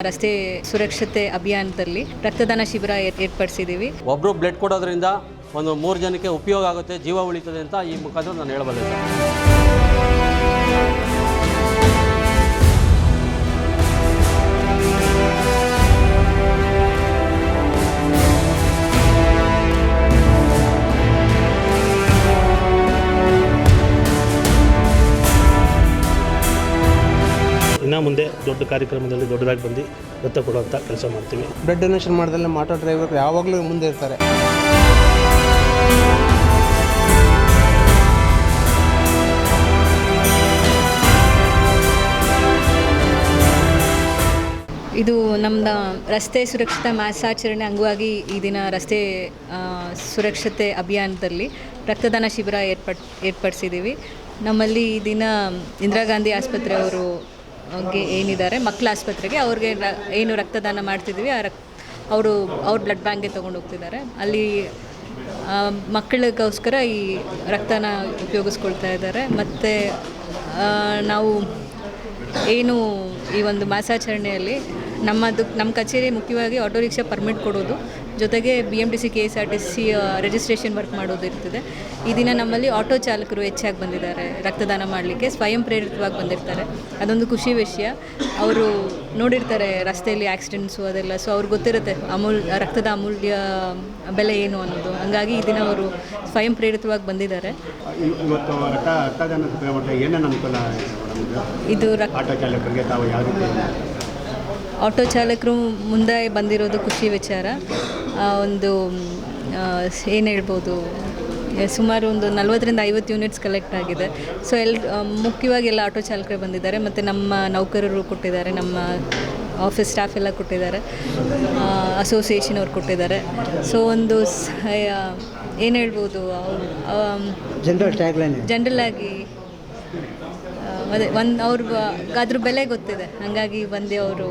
ರಸ್ತೆ ಸುರಕ್ಷತೆ ಅಭಿಯಾನದಲ್ಲಿ ರಕ್ತದಾನ ಶಿಬಿರ ಏರ್- ಏರ್ಪಡಿಸಿದ್ದೀವಿ. ಒಬ್ಬರು ಬ್ಲಡ್ ಕೊಡೋದ್ರಿಂದ ಒಂದು ಮೂರು ಜನಕ್ಕೆ ಉಪಯೋಗ ಆಗುತ್ತೆ, ಜೀವ ಉಳಿತದೆ ಅಂತ ಈ ಮುಖಾಂತರ ನಾನು ಹೇಳಬಲ್ಲೆ ದೊಡ್ಡ ಕಾರ್ಯಕ್ರಮದಲ್ಲಿ ದೊಡ್ಡದಾಗಿ ಬಂದು ರಕ್ತ ಕೊಡುವಂಥ ಕೆಲಸ ಮಾಡ್ತೀವಿ. ಬ್ಲಡ್ ಡೊನೇಷನ್ ಮಾಡಿದ್ರೆ ಆಟೋ ಡ್ರೈವರ್ ಯಾವಾಗಲೂ ಮುಂದೆ ಇರ್ತಾರೆ. ಇದು ನಮ್ಮ ರಸ್ತೆ ಸುರಕ್ಷತಾ ಮಾಸಾಚರಣೆ ಅಂಗವಾಗಿ ಈ ದಿನ ರಸ್ತೆ ಸುರಕ್ಷತೆ ಅಭಿಯಾನದಲ್ಲಿ ರಕ್ತದಾನ ಶಿಬಿರ ಏರ್ಪಡ್ ಏರ್ಪಡಿಸಿದ್ದೀವಿ ನಮ್ಮಲ್ಲಿ ಈ ದಿನ ಇಂದಿರಾ ಗಾಂಧಿ ಆಸ್ಪತ್ರೆಯವರು ಗೆ ಏನಿದ್ದಾರೆ ಮಕ್ಕಳ ಆಸ್ಪತ್ರೆಗೆ ಅವ್ರಿಗೆ ಏನು ರಕ್ತದಾನ ಮಾಡ್ತಿದ್ದೀವಿ ಆ ರಕ್, ಅವರು, ಅವ್ರ ಬ್ಲಡ್ ಬ್ಯಾಂಕ್ಗೆ ತೊಗೊಂಡು ಹೋಗ್ತಿದ್ದಾರೆ. ಅಲ್ಲಿ ಮಕ್ಕಳಿಗೋಸ್ಕರ ಈ ರಕ್ತನ ಉಪಯೋಗಿಸ್ಕೊಳ್ತಾ ಇದ್ದಾರೆ. ಮತ್ತು ನಾವು ಏನು ಈ ಒಂದು ಮಾಸಾಚರಣೆಯಲ್ಲಿ ನಮ್ಮದು, ನಮ್ಮ ಕಚೇರಿ ಮುಖ್ಯವಾಗಿ ಆಟೋ ರಿಕ್ಷಾ ಪರ್ಮಿಟ್ ಕೊಡೋದು. ಜೊತೆಗೆ B M T C K S R T C registration work ಮಾಡೋದು ಇರ್ತದೆ. ಈ ದಿನ ನಮ್ಮಲ್ಲಿ ಆಟೋ ಚಾಲಕರು ಹೆಚ್ಚಾಗಿ ಬಂದಿದ್ದಾರೆ. ರಕ್ತದಾನ ಮಾಡಲಿಕ್ಕೆ ಸ್ವಯಂ ಪ್ರೇರಿತವಾಗಿ ಬಂದಿರ್ತಾರೆ. ಅದೊಂದು ಖುಷಿ ವಿಷಯ. ಅವರು ನೋಡಿರ್ತಾರೆ ರಸ್ತೆಯಲ್ಲಿ ಆಕ್ಸಿಡೆಂಟ್ಸು ಅದೆಲ್ಲ. ಸೊ ಅವ್ರಿಗೆ ಗೊತ್ತಿರುತ್ತೆ ಅಮೂಲ್ ರಕ್ತದ ಅಮೂಲ್ಯ ಬೆಲೆ ಏನು ಅನ್ನೋದು. ಹಂಗಾಗಿ ಈ ದಿನ ಅವರು ಸ್ವಯಂ ಪ್ರೇರಿತವಾಗಿ ಬಂದಿದ್ದಾರೆ. ಇದು? ರಕ್ತ ಆಟೋ ಚಾಲಕರು ಮುಂದೆ ಬಂದಿರೋದು ಖುಷಿ ವಿಚಾರ. ಒಂದು ಏನು ಹೇಳ್ಬೋದು ಸುಮಾರು ಒಂದು ನಲ್ವತ್ತರಿಂದ ಐವತ್ತು ಯೂನಿಟ್ಸ್ ಕಲೆಕ್ಟ್ ಆಗಿದೆ. ಸೊ ಎಲ್ ಮುಖ್ಯವಾಗಿ ಎಲ್ಲ ಆಟೋ ಚಾಲಕರು ಬಂದಿದ್ದಾರೆ ಮತ್ತು ನಮ್ಮ ನೌಕರರು ಕೊಟ್ಟಿದ್ದಾರೆ ನಮ್ಮ ಆಫೀಸ್ ಸ್ಟಾಫ್ ಎಲ್ಲ ಕೊಟ್ಟಿದ್ದಾರೆ ಅಸೋಸಿಯೇಷನ್ ಅವ್ರು ಕೊಟ್ಟಿದ್ದಾರೆ. ಸೊ ಒಂದು ಏನು ಹೇಳ್ಬೋದು ಜನರಲ್ ಆಗಿ ಅದೇ ಒಂದು ಅವ್ರಿಗೆ ಅದ್ರ ಬೆಲೆ ಗೊತ್ತಿದೆ. ಹಾಗಾಗಿ ಬಂದು ಅವರು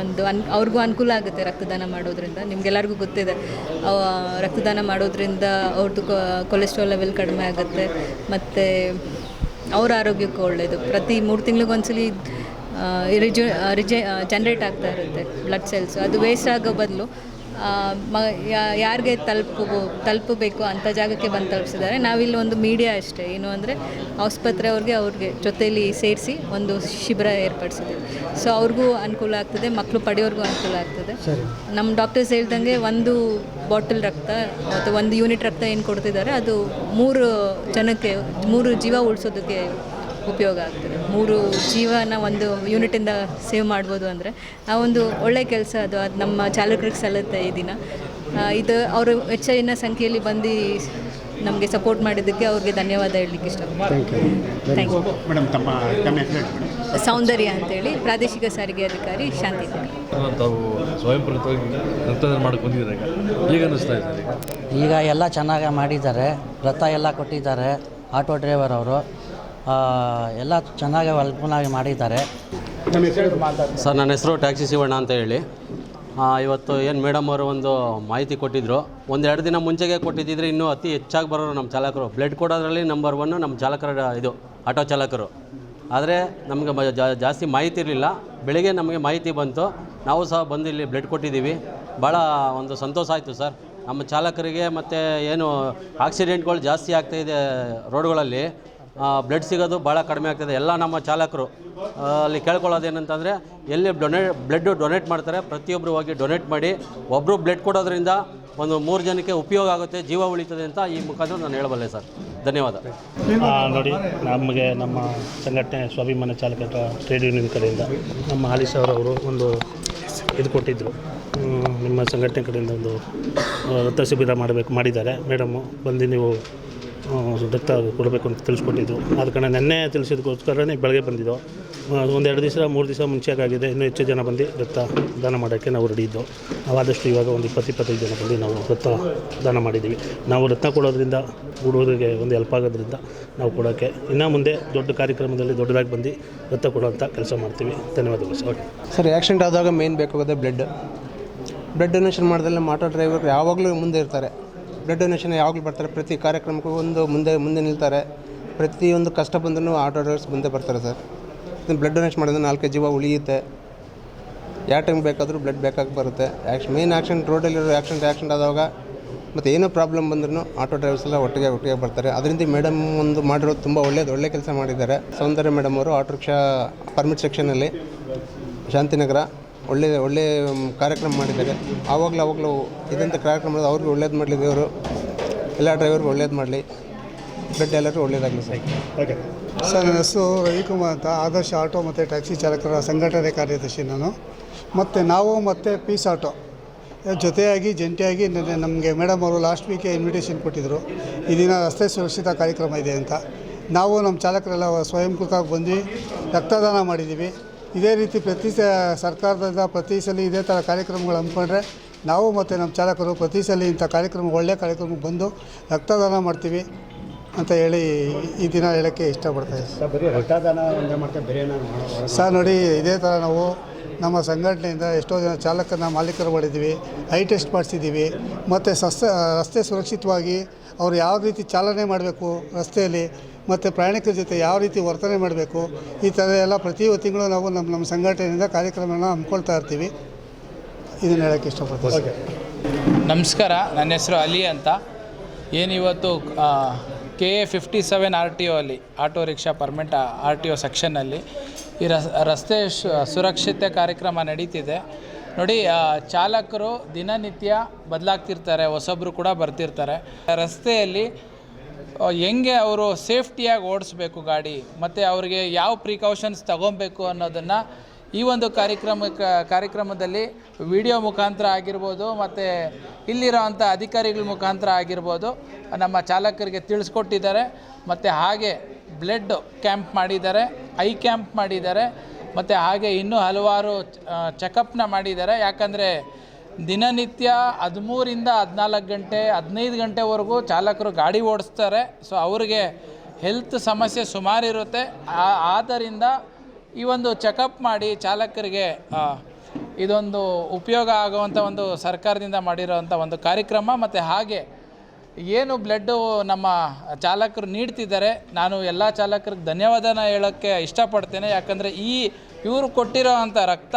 ಒಂದು ಅನ್, ಅವ್ರಿಗೂ ಅನುಕೂಲ ಆಗುತ್ತೆ ರಕ್ತದಾನ ಮಾಡೋದ್ರಿಂದ. ನಿಮ್ಗೆಲ್ಲರಿಗೂ ಗೊತ್ತಿದೆ ರಕ್ತದಾನ ಮಾಡೋದ್ರಿಂದ ಅವ್ರದ್ದು ಕೊಲೆಸ್ಟ್ರಾಲ್ ಲೆವೆಲ್ ಕಡಿಮೆ ಆಗುತ್ತೆ, ಮತ್ತು ಅವ್ರ ಆರೋಗ್ಯಕ್ಕೂ ಒಳ್ಳೆಯದು ಪ್ರತಿ ಮೂರು ತಿಂಗಳಿಗೊಂದ್ಸಲಿ ರಿಜು ರಿಜೆ ಜನ್ರೇಟ್ ಆಗ್ತಾ ಇರುತ್ತೆ ಬ್ಲಡ್ ಸೆಲ್ಸ್ ಅದು ವೇಸ್ಟ್ ಆಗೋ ಬದಲು ಮ ಯಾ- ಯಾರಿಗೆ ತಲುಪು ತಲುಪಬೇಕು ಅಂಥ ಜಾಗಕ್ಕೆ ಬಂದು ತಲುಪಿಸಿದ್ದಾರೆ. ನಾವಿಲ್ಲಿ ಒಂದು ಮೀಡಿಯಾ ಅಷ್ಟೇ. ಏನು ಅಂದರೆ ಆಸ್ಪತ್ರೆ ಅವ್ರಿಗೆ ಅವ್ರಿಗೆ ಜೊತೆಯಲ್ಲಿ ಸೇರಿಸಿ ಒಂದು ಶಿಬಿರ ಏರ್ಪಡಿಸಿದ್ದೀವಿ. ಸೊ ಅವ್ರಿಗೂ ಅನುಕೂಲ ಆಗ್ತದೆ ಮಕ್ಕಳು ಪಡೆಯೋರಿಗೂ ಅನುಕೂಲ ಆಗ್ತದೆ. ನಮ್ಮ ಡಾಕ್ಟರ್ಸ್ ಹೇಳ್ದಂಗೆ ಒಂದು ಬಾಟಲ್ ರಕ್ತ ಮತ್ತು ಒಂದು ಯೂನಿಟ್ ರಕ್ತ ಏನು ಕೊಡ್ತಿದ್ದಾರೆ ಅದು ಮೂರು ಜನಕ್ಕೆ ಮೂರು ಜೀವ ಉಳಿಸೋದಕ್ಕೆ ಉಪಯೋಗ ಆಗ್ತದೆ. ಮೂರು ಜೀವನ ಒಂದು ಯೂನಿಟಿಂದ ಸೇವ್ ಮಾಡ್ಬೋದು ಅಂದರೆ ಆ ಒಂದು ಒಳ್ಳೆಯ ಕೆಲಸ ಅದು ಅದು ನಮ್ಮ ಚಾಲಕರಿಗೆ ಸಲ್ಲುತ್ತೆ ಈ ದಿನ. ಇದು ಅವರು ಹೆಚ್ಚಿನ ಸಂಖ್ಯೆಯಲ್ಲಿ ಬಂದು ನಮಗೆ ಸಪೋರ್ಟ್ ಮಾಡಿದ್ದಕ್ಕೆ ಅವ್ರಿಗೆ ಧನ್ಯವಾದ ಹೇಳಲಿಕ್ಕೆ ಇಷ್ಟಪಡ್ತೀನಿ. ಥ್ಯಾಂಕ್ ಯು ಮೇಡಮ್ ತಮ್ಮ ಸೌಂದರ್ಯ ಅಂತೇಳಿ ಪ್ರಾದೇಶಿಕ ಸಾರಿಗೆ ಅಧಿಕಾರಿ ಶಾಂತಿ ತಾವು ಸ್ವಯಂ ಪ್ರೇರಿತವಾಗಿ ರಕ್ತದಾನ ಮಾಡಕ್ಕೆ ಬಂದಿದ್ದಾರೆ ಈಗ? ಈಗ ಅನ್ನಿಸ್ತಾ ಇದೆ ಈಗ? ಈಗ ಎಲ್ಲ ಚೆನ್ನಾಗಿ ಮಾಡಿದ್ದಾರೆ. ರಥ ಎಲ್ಲ ಕೊಟ್ಟಿದ್ದಾರೆ. ಆಟೋ ಡ್ರೈವರ್ ಅವರು. ಎಲ್ಲ ಚೆನ್ನಾಗಿ ಅನುಕೂಲವಾಗಿ ಮಾಡಿದ್ದಾರೆ. ಸರ್ ನನ್ನ ಹೆಸರು ಟ್ಯಾಕ್ಸಿ ಶಿವಣ್ಣ ಅಂತ ಹೇಳಿ. ಆ, ಇವತ್ತು ಏನು ಮೇಡಮ್ ಅವರು ಒಂದು ಮಾಹಿತಿ ಕೊಟ್ಟಿದ್ದರು ಒಂದೆರಡು ದಿನ ಮುಂಚೆಗೆ ಕೊಟ್ಟಿದ್ದಿದ್ರೆ ಇನ್ನೂ ಅತಿ ಹೆಚ್ಚಾಗಿ ಬರೋರು ನಮ್ಮ ಚಾಲಕರು. ಬ್ಲಡ್ ಕೊಡೋದ್ರಲ್ಲಿ ನಂಬರ್ ಒನ್ನು ನಮ್ಮ ಚಾಲಕರ ಇದು ಆಟೋ ಚಾಲಕರು. ಆದರೆ ನಮಗೆ ಮ- ಜಾಸ್ತಿ ಮಾಹಿತಿ ಇರಲಿಲ್ಲ. ಬೆಳಿಗ್ಗೆ ನಮಗೆ ಮಾಹಿತಿ ಬಂತು. ನಾವು ಸಹ ಬಂದು ಇಲ್ಲಿ ಬ್ಲಡ್ ಕೊಟ್ಟಿದ್ದೀವಿ. ಭಾಳ ಒಂದು ಸಂತೋಷ ಆಯಿತು ಸರ್. ನಮ್ಮ ಚಾಲಕರಿಗೆ ಮತ್ತು ಏನು ಆಕ್ಸಿಡೆಂಟ್ಗಳು ಜಾಸ್ತಿ ಆಗ್ತಾಯಿದೆ ರೋಡ್ಗಳಲ್ಲಿ. ಬ್ಲಡ್ ಸಿಗೋದು ಭಾಳ ಕಡಿಮೆ ಆಗ್ತದೆ. ಎಲ್ಲ ನಮ್ಮ ಚಾಲಕರು ಅಲ್ಲಿ ಕೇಳ್ಕೊಳ್ಳೋದೇನಂತಂದರೆ ಎಲ್ಲಿ ಡೊನೇಟ್ ಬ್ಲಡ್ ಡೊನೇಟ್ ಮಾಡ್ತಾರೆ ಪ್ರತಿಯೊಬ್ಬರು ಹೋಗಿ ಡೊನೇಟ್ ಮಾಡಿ ಒಬ್ಬರು ಬ್ಲಡ್ ಕೊಡೋದ್ರಿಂದ ಒಂದು ಮೂರು ಜನಕ್ಕೆ ಉಪಯೋಗ ಆಗುತ್ತೆ, ಜೀವ ಉಳಿತದೆ ಅಂತ ಈ ಮುಖಾಂತರ ನಾನು ಹೇಳಬಲ್ಲೆ ಸರ್. ಧನ್ಯವಾದ. ನೋಡಿ, ನಮಗೆ ನಮ್ಮ ಸಂಘಟನೆ ಸ್ವಾಭಿಮಾನ ಚಾಲಕರ ಟ್ರೇಡ್ ಯೂನಿಯನ್ ಕಡೆಯಿಂದ ನಮ್ಮ ಹಾಲಿ ಸರ್ ಅವರು ಒಂದು ಇದು ಕೊಟ್ಟಿದ್ದರು ನಿಮ್ಮ ಸಂಘಟನೆ ಕಡೆಯಿಂದ ಒಂದು ರಕ್ತ ಶಿಬಿರ ಮಾಡಬೇಕು, ಮಾಡಿದ್ದಾರೆ. ಮೇಡಮು, ಬಂದು ನೀವು ರಕ್ತ ಕೊಡಬೇಕು ಅಂತ ತಿಳಿಸ್ಕೊಟ್ಟಿದ್ದು. ಆದ ಕಾರಣ ನೆನ್ನೆ ತಿಳಿಸಿದಕ್ಕೋಸ್ಕರನೇ ಬೆಳಗ್ಗೆ ಬಂದಿದ್ದು. ಒಂದೆರಡು ದಿವಸ, ಮೂರು ದಿವಸ ಮುಂಚೆಗಾಗಿದೆ ಇನ್ನೂ ಹೆಚ್ಚು ಜನ ಬಂದು ದತ್ತ ದಾನ ಮಾಡೋಕ್ಕೆ ನಾವು ರೆಡಿ ನಾವು ಆದಷ್ಟು ಇವಾಗ ಒಂದು ಇಪ್ಪತ್ತು, ಇಪ್ಪತ್ತೈದು ಜನ ಬಂದು ನಾವು ದತ್ತ ದಾನ ಮಾಡಿದ್ದೀವಿ. ನಾವು ರತ್ನ ಕೊಡೋದ್ರಿಂದ, ಹುಡುಗರಿಗೆ ಒಂದು ಹೆಲ್ಪ್ ಆಗೋದ್ರಿಂದ ನಾವು ಕೊಡೋಕ್ಕೆ ಇನ್ನೂ ಮುಂದೆ ದೊಡ್ಡ ಕಾರ್ಯಕ್ರಮದಲ್ಲಿ ದೊಡ್ಡದಾಗಿ ಬಂದು ರಕ್ತ ಕೊಡುವಂಥ ಕೆಲಸ ಮಾಡ್ತೀವಿ. ಧನ್ಯವಾದಗಳು ಸರ್. ಸರ್ ಆ್ಯಕ್ಸಿಡೆಂಟ್ ಆದಾಗ ಮೇನ್ ಬೇಕಾಗೋದೇ ಬ್ಲಡ್ ಬ್ಲಡ್ ಡೊನೇಷನ್ ಮಾಡಿದ್ರೆ ಮಾಟೋ ಡ್ರೈವರ್ ಯಾವಾಗಲೂ ಮುಂದೆ ಇರ್ತಾರೆ. ಬ್ಲಡ್ ಡೊನೇಷನ್ ಯಾವಾಗಲೂ ಬರ್ತಾರೆ. ಪ್ರತಿ ಕಾರ್ಯಕ್ರಮಕ್ಕೂ ಒಂದು ಮುಂದೆ ಮುಂದೆ ನಿಲ್ತಾರೆ. ಪ್ರತಿಯೊಂದು ಕಷ್ಟ ಬಂದರೂ ಆಟೋ ಡ್ರೈವರ್ಸ್ ಮುಂದೆ ಬರ್ತಾರೆ ಸರ್. ಬ್ಲಡ್ ಡೊನೇಷನ್ ಮಾಡಿದ್ರೆ ನಾಲ್ಕು ಜೀವ ಉಳಿಯುತ್ತೆ. ಯಾವ ಟೈಮ್ ಬೇಕಾದರೂ ಬ್ಲಡ್ ಬೇಕಾಗಿ ಬರುತ್ತೆ. ಆ್ಯಕ್ಸ್ ಮೇನ್ ಆ್ಯಕ್ಷನ್ ರೋಡಲ್ಲಿರೋ ಆ್ಯಕ್ಸಿಡೆಂಟ್ ಆ್ಯಕ್ಸಿಡೆಂಟ್ ಆದಾಗ ಮತ್ತು ಏನೋ ಪ್ರಾಬ್ಲಮ್ ಬಂದ್ರೂ ಆಟೋ ಡ್ರೈವರ್ಸ್ ಎಲ್ಲ ಒಟ್ಟಿಗೆ ಒಟ್ಟಿಗೆ ಬರ್ತಾರೆ. ಅದರಿಂದ ಮೇಡಮ್ ಒಂದು ಮಾಡಿರೋದು ತುಂಬ ಒಳ್ಳೆಯದು ಒಳ್ಳೆ ಕೆಲಸ ಮಾಡಿದ್ದಾರೆ. ಸೌಂದರ್ಯ ಮೇಡಮ್ ಅವರು ಆಟೋ ರಿಕ್ಷಾ ಪರ್ಮಿಟ್ ಸೆಕ್ಷನಲ್ಲಿ ಶಾಂತಿನಗರ ಒಳ್ಳೆ ಒಳ್ಳೆ ಕಾರ್ಯಕ್ರಮ ಮಾಡಿದ್ದಾರೆ. ಆವಾಗಲೂ ಆವಾಗಲೂ ಇದಂಥ ಕಾರ್ಯಕ್ರಮ ಮಾಡೋದು ಅವ್ರಿಗೆ ಒಳ್ಳೇದು ಮಾಡಲಿ ದೇವರು. ಎಲ್ಲ ಡ್ರೈವರ್ಗೂ ಒಳ್ಳೇದು ಮಾಡಲಿ. ಬ್ಲಡ್ ಎಲ್ಲರಿಗೂ ಒಳ್ಳೇದಾಗಲಿ ಸರ್. ಓಕೆ ಸರ್ ನನ್ನ ಹೆಸರು ರವಿಕುಮಾರ್ ಅಂತ. ಆದರ್ಶ ಆಟೋ ಮತ್ತು ಟ್ಯಾಕ್ಸಿ ಚಾಲಕರ ಸಂಘಟನೆ ಕಾರ್ಯದರ್ಶಿ ನಾನು. ಮತ್ತು ನಾವು ಮತ್ತು ಪೀಸ್ ಆಟೋ. ಜೊತೆಯಾಗಿ ಜಂಟಿಯಾಗಿ ನಿನ್ನೆ ನಮಗೆ ಮೇಡಮ್ ಅವರು ಲಾಸ್ಟ್ ವೀಕೆ ಇನ್ವಿಟೇಷನ್ ಕೊಟ್ಟಿದ್ದರು ಈ ದಿನ ರಸ್ತೆ ಸುರಕ್ಷಿತ ಕಾರ್ಯಕ್ರಮ ಇದೆ ಅಂತ. ನಾವು ನಮ್ಮ ಚಾಲಕರೆಲ್ಲ ಸ್ವಯಂಕೃತವಾಗಿ ಬಂದು ರಕ್ತದಾನ ಮಾಡಿದ್ದೀವಿ ಇದೇ ರೀತಿ ಪ್ರತಿ ಸ ಸರ್ಕಾರದಿಂದ ಪ್ರತಿ ಸಲ ಇದೇ ಥರ ಕಾರ್ಯಕ್ರಮಗಳು ಹಮ್ಮಿಕೊಂಡ್ರೆ ನಾವು ಮತ್ತು ನಮ್ಮ ಚಾಲಕರು ಪ್ರತಿ ಸಲ ಇಂಥ ಕಾರ್ಯಕ್ರಮ ಒಳ್ಳೆಯ ಕಾರ್ಯಕ್ರಮಕ್ಕೆ ಬಂದು ರಕ್ತದಾನ ಮಾಡ್ತೀವಿ ಅಂತ ಹೇಳಿ ಈ ದಿನ ಹೇಳೋಕ್ಕೆ ಇಷ್ಟಪಡ್ತಾಯಿದ್ದೀನಿ ಸರ್ ನೋಡಿ ಇದೇ ಥರ ನಾವು ನಮ್ಮ ಸಂಘಟನೆಯಿಂದ ಎಷ್ಟೋ ಜನ ಚಾಲಕನ ಮಾಲೀಕರು ಮಾಡಿದ್ದೀವಿ ಐ ಟೆಸ್ಟ್ ಮಾಡಿಸಿದ್ದೀವಿ, ಮತ್ತು ಸಸ್ತ ರಸ್ತೆ ಸುರಕ್ಷಿತವಾಗಿ ಅವರು ಯಾವ ರೀತಿ ಚಾಲನೆ ಮಾಡಬೇಕು ರಸ್ತೆಯಲ್ಲಿ, ಮತ್ತು ಪ್ರಯಾಣಿಕರ ಜೊತೆ ಯಾವ ರೀತಿ ವರ್ತನೆ ಮಾಡಬೇಕು, ಈ ಥರ ಎಲ್ಲ ಪ್ರತಿ ತಿಂಗಳು ನಾವು ನಮ್ಮ ನಮ್ಮ ಸಂಘಟನೆಯಿಂದ ಕಾರ್ಯಕ್ರಮಗಳನ್ನ ಹಮ್ಮಿಕೊಳ್ತಾ ಇರ್ತೀವಿ. ಇದನ್ನು ಹೇಳೋಕ್ಕೆ ಇಷ್ಟಪಡ್ತೀನಿ. ನಮಸ್ಕಾರ. ನನ್ನ ಹೆಸರು ಅಲಿ ಅಂತ. ಏನಿವತ್ತು K A fifty seven R T O ಅಲ್ಲಿ, auto rickshaw permit, R T O ಸೆಕ್ಷನ್ನಲ್ಲಿ ಈ ರಸ್, ರಸ್ತೆ ಸುರಕ್ಷತೆ ಕಾರ್ಯಕ್ರಮ ನಡೀತಿದೆ. ನೋಡಿ ಚಾಲಕರು ದಿನನಿತ್ಯ ಬದಲಾಗ್ತಿರ್ತಾರೆ ಹೊಸೊಬ್ಬರು ಕೂಡ ಬರ್ತಿರ್ತಾರೆ. ರಸ್ತೆಯಲ್ಲಿ ಹೆಂಗೆ ಅವರು ಸೇಫ್ಟಿಯಾಗಿ ಓಡಿಸ್ಬೇಕು ಗಾಡಿ, ಮತ್ತು ಅವ್ರಿಗೆ ಯಾವ ಪ್ರಿಕಾಷನ್ಸ್ ತಗೊಬೇಕು ಅನ್ನೋದನ್ನು ಈ ಒಂದು ಕಾರ್ಯಕ್ರಮ ಕಾರ್ಯಕ್ರಮದಲ್ಲಿ ವಿಡಿಯೋ ಮುಖಾಂತರ ಆಗಿರ್ಬೋದು ಮತ್ತು ಇಲ್ಲಿರೋವಂಥ ಅಧಿಕಾರಿಗಳ ಮುಖಾಂತರ ಆಗಿರ್ಬೋದು ನಮ್ಮ ಚಾಲಕರಿಗೆ ತಿಳಿಸ್ಕೊಟ್ಟಿದ್ದಾರೆ. ಮತ್ತು ಹಾಗೆ ಬ್ಲಡ್ ಕ್ಯಾಂಪ್ ಮಾಡಿದ್ದಾರೆ, ಐ ಕ್ಯಾಂಪ್ ಮಾಡಿದ್ದಾರೆ, ಮತ್ತು ಹಾಗೆ ಇನ್ನೂ ಹಲವಾರು ಚೆಕಪ್ನ ಮಾಡಿದ್ದಾರೆ. ಯಾಕಂದರೆ ದಿನನಿತ್ಯ ಹದಿಮೂರಿಂದ ಹದಿನಾಲ್ಕು ಗಂಟೆ, ಹದಿನೈದು ಗಂಟೆವರೆಗೂ ಚಾಲಕರು ಗಾಡಿ ಓಡಿಸ್ತಾರೆ. ಸೊ ಅವರಿಗೆ ಹೆಲ್ತ್ ಸಮಸ್ಯೆ ಸುಮಾರಿರುತ್ತೆ. ಆದ್ದರಿಂದ ಈ ಒಂದು ಚೆಕಪ್ ಮಾಡಿ ಚಾಲಕರಿಗೆ ಇದೊಂದು ಉಪಯೋಗ ಆಗುವಂಥ ಒಂದು ಸರ್ಕಾರದಿಂದ ಮಾಡಿರೋವಂಥ ಒಂದು ಕಾರ್ಯಕ್ರಮ. ಮತ್ತು ಹಾಗೆ ಏನು ಬ್ಲಡ್ಡು ನಮ್ಮ ಚಾಲಕರು ನೀಡ್ತಿದ್ದಾರೆ, ನಾನು ಎಲ್ಲ ಚಾಲಕರಿಗೆ ಧನ್ಯವಾದನ ಹೇಳೋಕ್ಕೆ ಇಷ್ಟಪಡ್ತೇನೆ. ಯಾಕಂದರೆ ಈ, ಇವರು ಕೊಟ್ಟಿರೋ ಅಂಥ ರಕ್ತ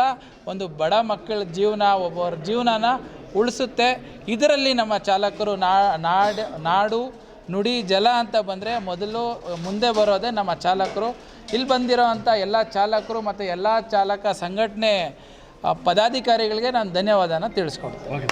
ಒಂದು ಬಡ ಮಕ್ಕಳ ಜೀವನ ಒಬ್ಬರ ಜೀವನನ ಉಳಿಸುತ್ತೆ. ಇದರಲ್ಲಿ ನಮ್ಮ ಚಾಲಕರು ನಾಡು ನಾಡು ನುಡಿ ಜಲ ಅಂತ ಬಂದರೆ ಮೊದಲು ಮುಂದೆ ಬರೋದೇ ನಮ್ಮ ಚಾಲಕರು. ಇಲ್ಲಿ ಬಂದಿರೋ ಅಂಥ ಎಲ್ಲ ಚಾಲಕರು ಮತ್ತು ಎಲ್ಲ ಚಾಲಕ ಸಂಘಟನೆ ಪದಾಧಿಕಾರಿಗಳಿಗೆ ನಾನು ಧನ್ಯವಾದನ ತಿಳಿಸ್ಕೊಡ್ತೀನಿ.